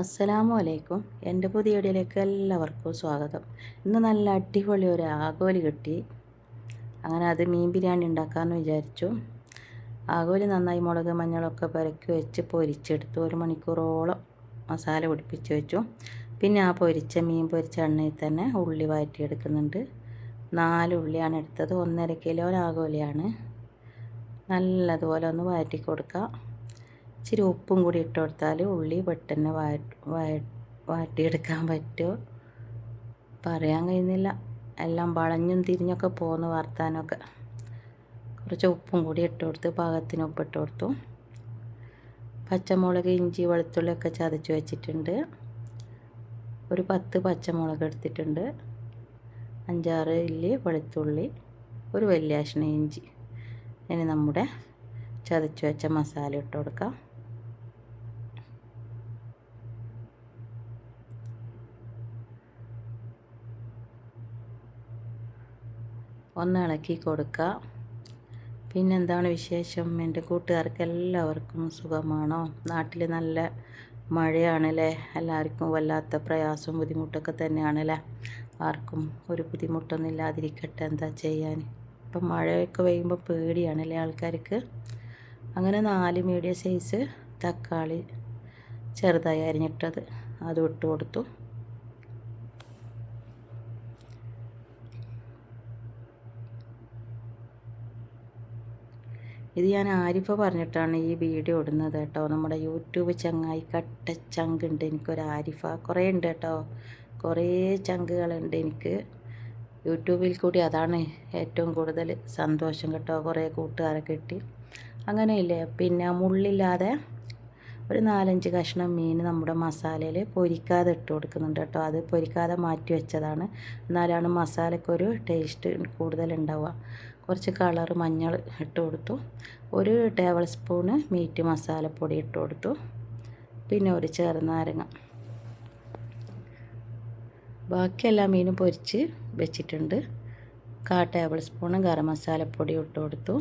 അസ്സലാമു അലൈക്കും എന്റെ പുതിയ വീഡിയോയിലേക്ക് എല്ലാവർക്കും സ്വാഗതം. ഇന്ന് നല്ല അടിപൊളി ഒരു ആഗോലി കിട്ടി. അങ്ങനെ അത് മീൻ ബിരിയാണി ഉണ്ടാക്കാമെന്ന് വിചാരിച്ചു. ആഗോലി നന്നായി മുളക് മഞ്ഞളൊക്കെ പരക്കി വെച്ച് പൊരിച്ചെടുത്തു. ഒരു മണിക്കൂറോളം മസാല പിടിപ്പിച്ച് വെച്ചു. പിന്നെ ആ പൊരിച്ച മീൻ പൊരിച്ച എണ്ണയിൽ തന്നെ ഉള്ളി വഴറ്റിയെടുക്കുന്നുണ്ട്. നാല് ഉള്ളിയാണ് എടുത്തത്. ഒന്നര കിലോ ആഗോലിയാണ്. നല്ലതുപോലെ ഒന്ന് വാറ്റി കൊടുക്കുക ഇച്ചിരി ഉപ്പും കൂടി ഇട്ട് കൊടുത്താൽ ഉള്ളി പെട്ടെന്ന് വാട്ടിയെടുക്കാൻ പറ്റുമോ? പറയാൻ കഴിയുന്നില്ല. എല്ലാം വളഞ്ഞും തിരിഞ്ഞൊക്കെ പോകുന്നു വർത്താനൊക്കെ. കുറച്ച് ഉപ്പും കൂടി ഇട്ട് കൊടുത്ത് പാകത്തിന് ഉപ്പ് ഇട്ട് കൊടുത്തു. പച്ചമുളക് ഇഞ്ചി വെളുത്തുള്ളിയൊക്കെ ചതച്ച് വെച്ചിട്ടുണ്ട്. ഒരു പത്ത് പച്ചമുളക് എടുത്തിട്ടുണ്ട്. അഞ്ചാറ് ഇല്ലി വെളുത്തുള്ളി ഒരു വലിയ ഇഞ്ചി. ഇനി നമ്മുടെ ചതച്ച് വെച്ച മസാല ഇട്ട് കൊടുക്കാം. ഒന്ന് ഇളക്കി കൊടുക്കുക. പിന്നെന്താണ് വിശേഷം? എന്റെ കൂട്ടുകാർക്ക് എല്ലാവർക്കും സുഖമാണോ? നാട്ടിൽ നല്ല മഴയാണല്ലേ? എല്ലാവർക്കും വല്ലാത്ത പ്രയാസവും ബുദ്ധിമുട്ടൊക്കെ തന്നെയാണല്ലേ? ആർക്കും ഒരു ബുദ്ധിമുട്ടൊന്നും ഇല്ലാതിരിക്കട്ടെ എന്താ ചെയ്യാൻ? ഇപ്പം മഴയൊക്കെ പെയ്യുമ്പോൾ പേടിയാണല്ലേ ആൾക്കാർക്ക്? അങ്ങനെ നാല് മീഡിയം സൈസ് തക്കാളി ചെറുതായി അരിഞ്ഞിട്ടത് അത് ഇട്ട് കൊടുത്തു. ഇത് ഞാൻ ആരിഫ പറഞ്ഞിട്ടാണ് ഈ വീഡിയോ ഇടുന്നത് കേട്ടോ. നമ്മുടെ യൂട്യൂബ് ചങ്ങായി കട്ട ചങ്ക് ഉണ്ട് എനിക്കൊരു ആരിഫ. കുറേ ഉണ്ട് കേട്ടോ. കുറേ ചങ്കുകളുണ്ട് എനിക്ക്. യൂട്യൂബിൽ കൂടി അതാണ് ഏറ്റവും കൂടുതൽ സന്തോഷം കേട്ടോ. കുറേ കൂട്ടുകാരെ കിട്ടി. അങ്ങനെയില്ലേ? പിന്നെ മുള്ളില്ലാതെ ഒരു നാലഞ്ച് കഷ്ണം മീൻ നമ്മുടെ മസാലയിൽ പൊരിക്കാതെ ഇട്ട് കൊടുക്കുന്നുണ്ട് കേട്ടോ. അത് പൊരിക്കാതെ മാറ്റി വെച്ചതാണ്. എന്നാലാണ് മസാലയ്ക്കൊരു ടേസ്റ്റ് കൂടുതൽ ഉണ്ടാവുക. കുറച്ച് കളർ മഞ്ഞൾ ഇട്ട് കൊടുത്തു. ഒരു ടേബിൾ സ്പൂണ് മീറ്റ് മസാലപ്പൊടി ഇട്ട് കൊടുത്തു. പിന്നെ ഒരു ചെറുനാരങ്ങ ബാക്കി മീനും പൊരിച്ച് വെച്ചിട്ടുണ്ട്. കാ ടേബിൾ സ്പൂണ് ഗരം മസാലപ്പൊടി ഇട്ട് കൊടുത്തു.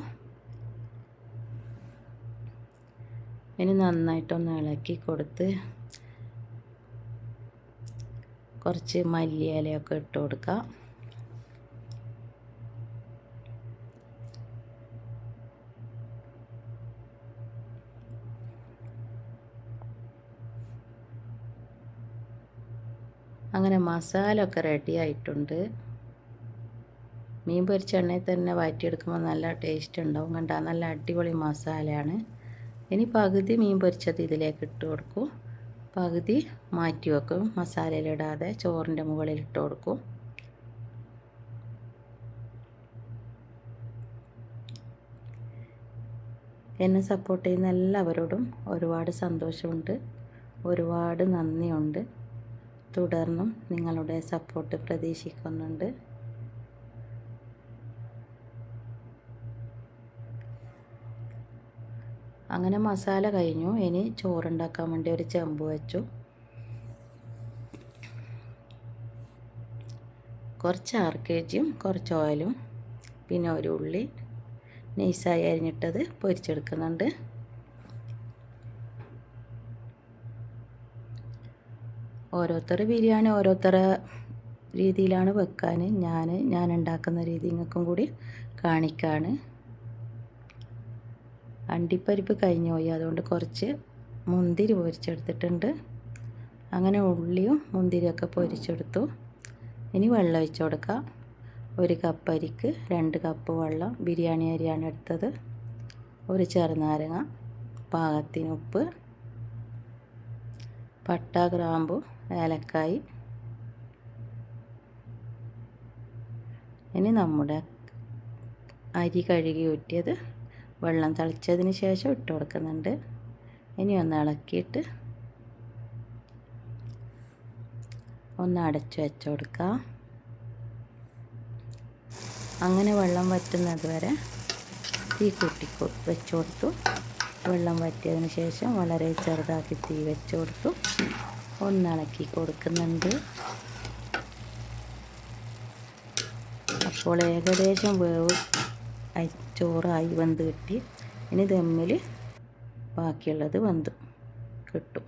ഇനി നന്നായിട്ടൊന്ന് ഇളക്കി കൊടുത്ത് കുറച്ച് മല്ലിയിലയൊക്കെ ഇട്ട് കൊടുക്കാം. അങ്ങനെ മസാല ഒക്കെ റെഡി ആയിട്ടുണ്ട്. മീൻ പൊരിച്ച എണ്ണയിൽ തന്നെ വാറ്റിയെടുക്കുമ്പോൾ നല്ല ടേസ്റ്റ് ഉണ്ടാവും. കണ്ട നല്ല അടിപൊളി മസാലയാണ്. ഇനി പകുതി മീൻ പൊരിച്ചത് ഇതിലേക്ക് ഇട്ട് കൊടുക്കും. പകുതി മാറ്റി വെക്കും. മസാലയിലിടാതെ ചോറിന്റെ മുകളിൽ ഇട്ട് കൊടുക്കും. എന്നെ സപ്പോർട്ട് ചെയ്യുന്ന എല്ലാവരോടും ഒരുപാട് സന്തോഷമുണ്ട്. ഒരുപാട് നന്ദിയുണ്ട്. തുടർന്നും നിങ്ങളുടെ സപ്പോർട്ട് പ്രതീക്ഷിക്കുന്നുണ്ട്. അങ്ങനെ മസാല കഴിഞ്ഞു. ഇനി ചോറുണ്ടാക്കാൻ വേണ്ടി ഒരു ചെമ്പ് വെച്ചു. കുറച്ച് ആർക്കേജിയും കുറച്ച് ഓയിലും പിന്നെ ഒരു ഉള്ളി നൈസായി അരിഞ്ഞിട്ടത് പൊരിച്ചെടുക്കുന്നുണ്ട്. ഓരോരുത്തർ ബിരിയാണി ഓരോരുത്തര രീതിയിലാണ് വെക്കാൻ ഞാൻ ഞാൻ ഉണ്ടാക്കുന്ന രീതി നിങ്ങൾക്കും കൂടി കാണിക്കാണ്. അണ്ടിപ്പരിപ്പ് കഴിഞ്ഞു പോയി അതുകൊണ്ട് കുറച്ച് മുന്തിരി പൊരിച്ചെടുത്തിട്ടുണ്ട്. അങ്ങനെ ഉള്ളിയും മുന്തിരിയൊക്കെ പൊരിച്ചെടുത്തു. ഇനി വെള്ളം ഒഴിച്ചു കൊടുക്കാം. ഒരു കപ്പ് അരിക്ക് രണ്ട് കപ്പ് വെള്ളം ബിരിയാണി അരിയാണ് എടുത്തത്. ഒരു ചെറുനാരങ്ങ പാകത്തിന് ഉപ്പ് പട്ട ഗ്രാമ്പു ഏലക്കായി. ഇനി നമ്മുടെ അരി കഴുകി ഊറ്റിയത് വെള്ളം തളിച്ചതിന് ശേഷം ഇട്ട് കൊടുക്കുന്നുണ്ട്. ഇനി ഒന്ന് ഇളക്കിയിട്ട് ഒന്ന് അടച്ചു വെച്ച് കൊടുക്കുക അങ്ങനെ വെള്ളം വറ്റുന്നത് വരെ തീ കൂട്ടി വെച്ചു കൊടുത്തു. വെള്ളം വറ്റിയതിന് ശേഷം വളരെ ചെറുതാക്കി തീ വെച്ച് കൊടുത്തു. ഒന്നിളക്കി കൊടുക്കുന്നുണ്ട്. അപ്പോൾ ഏകദേശം വേവ് ചോറായി വെന്ത് കിട്ടി. ഇനി ദമ്മിൽ ബാക്കിയുള്ളത് വെന്ത് കിട്ടും.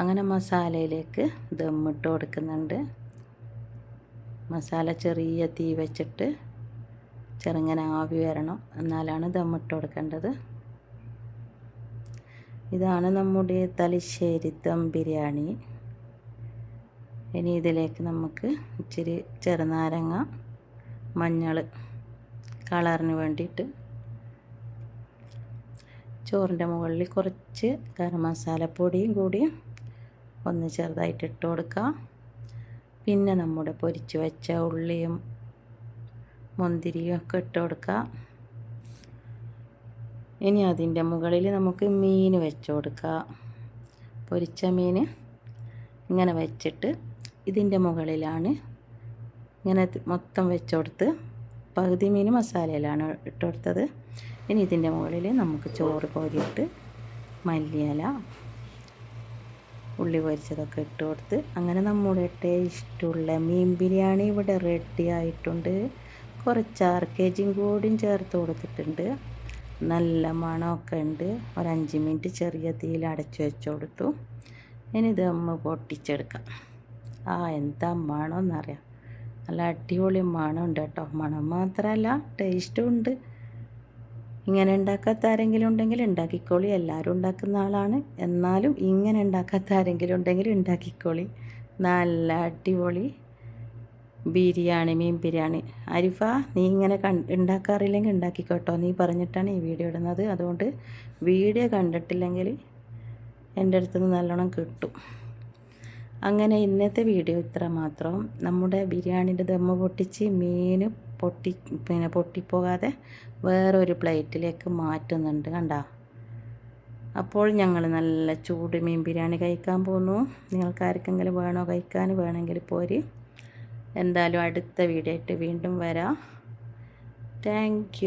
അങ്ങനെ മസാലയിലേക്ക് ദമ്മിട്ട് കൊടുക്കുന്നുണ്ട്. മസാല ചെറിയ തീ വെച്ചിട്ട് ചെറുങ്ങനെ ആവി വരണം. എന്നാലാണ് ദമ്മിട്ട് കൊടുക്കേണ്ടത്. ഇതാണ് നമ്മുടെ തലശ്ശേരി ദം ബിരിയാണി. ഇനി ഇതിലേക്ക് നമുക്ക് ഇച്ചിരി ചെറുനാരങ്ങ മഞ്ഞൾ കളറിന് വേണ്ടിയിട്ട് ചോറിന്റെ മുകളിൽ കുറച്ച് ഗരം മസാലപ്പൊടിയും കൂടി ഒന്ന് ചെറുതായിട്ട് ഇട്ട് കൊടുക്കുക. പിന്നെ നമ്മുടെ പൊരിച്ച് വെച്ച ഉള്ളിയും മുന്തിരിയും ഒക്കെ ഇട്ട് കൊടുക്കുക. ഇനി അതിന്റെ മുകളിൽ നമുക്ക് മീൻ വെച്ച് കൊടുക്കുക പൊരിച്ച മീൻ ഇങ്ങനെ വെച്ചിട്ട് ഇതിന്റെ മുകളിലാണ് ഇങ്ങനെ മൊത്തം വെച്ച് കൊടുത്ത് പകുതി മീൻ മസാലയിലാണ് ഇട്ട് കൊടുത്തത്. ഇനി ഇതിന്റെ മുകളിൽ നമുക്ക് ചോറ് കോരിയിട്ട് മല്ലിയില ഉള്ളി പൊരിച്ചതൊക്കെ ഇട്ട് കൊടുത്ത് അങ്ങനെ നമ്മുടെ ടേസ്റ്റുള്ള മീൻ ബിരിയാണി ഇവിടെ റെഡി ആയിട്ടുണ്ട്. കുറച്ച് ആർക്കേജും കൂടിയും ചേർത്ത് കൊടുത്തിട്ടുണ്ട്. നല്ല മണമൊക്കെ ഉണ്ട്. ഒരു അഞ്ച് മിനിറ്റ് ചെറിയ തീയിൽ അടച്ചു വെച്ചു കൊടുത്തു. ഇനി ഇത് നമ്മൾ പൊട്ടിച്ചെടുക്കാം. ആ എന്താ മണമെന്നറിയാം നല്ല അടിപൊളി മണമുണ്ട് കേട്ടോ. മണം മാത്രമല്ല ടേസ്റ്റും ഉണ്ട്. ഇങ്ങനെ ഉണ്ടാക്കാത്ത ആരെങ്കിലും ഉണ്ടെങ്കിൽ ഉണ്ടാക്കിക്കോളി. എല്ലാവരും ഉണ്ടാക്കുന്ന ആളാണ്. എന്നാലും ഇങ്ങനെ ഉണ്ടാക്കാത്ത ആരെങ്കിലും ഉണ്ടെങ്കിൽ ഉണ്ടാക്കിക്കോളി. നല്ല അടിപൊളി ബിരിയാണി മീൻ ബിരിയാണി. അരിഫ നീ ഇങ്ങനെ കണ്ട് ഉണ്ടാക്കാറില്ലെങ്കിൽ ഉണ്ടാക്കിക്കോട്ടോ നീ പറഞ്ഞിട്ടാണ് ഈ വീഡിയോ ഇടുന്നത്. അതുകൊണ്ട് വീഡിയോ കണ്ടിട്ടില്ലെങ്കിൽ എന്റെ അടുത്തുനിന്ന് നല്ലോണം കിട്ടും. അങ്ങനെ ഇന്നത്തെ വീഡിയോ ഇത്ര മാത്രം. നമ്മുടെ ബിരിയാണിന്റെ ദമ്മ് പൊട്ടിച്ച് മീൻ പൊട്ടി പിന്നെ പൊട്ടിപ്പോകാതെ വേറൊരു പ്ലേറ്റിലേക്ക് മാറ്റുന്നുണ്ട്. കണ്ട? അപ്പോൾ ഞങ്ങൾ നല്ല ചൂട് മീൻ ബിരിയാണി കഴിക്കാൻ പോകുന്നു നിങ്ങൾക്ക് ആർക്കെങ്കിലും വേണോ കഴിക്കാൻ? വേണമെങ്കിൽ പോര്. എന്തായാലും അടുത്ത വീഡിയോ ആയിട്ട് വീണ്ടും വരാം. താങ്ക്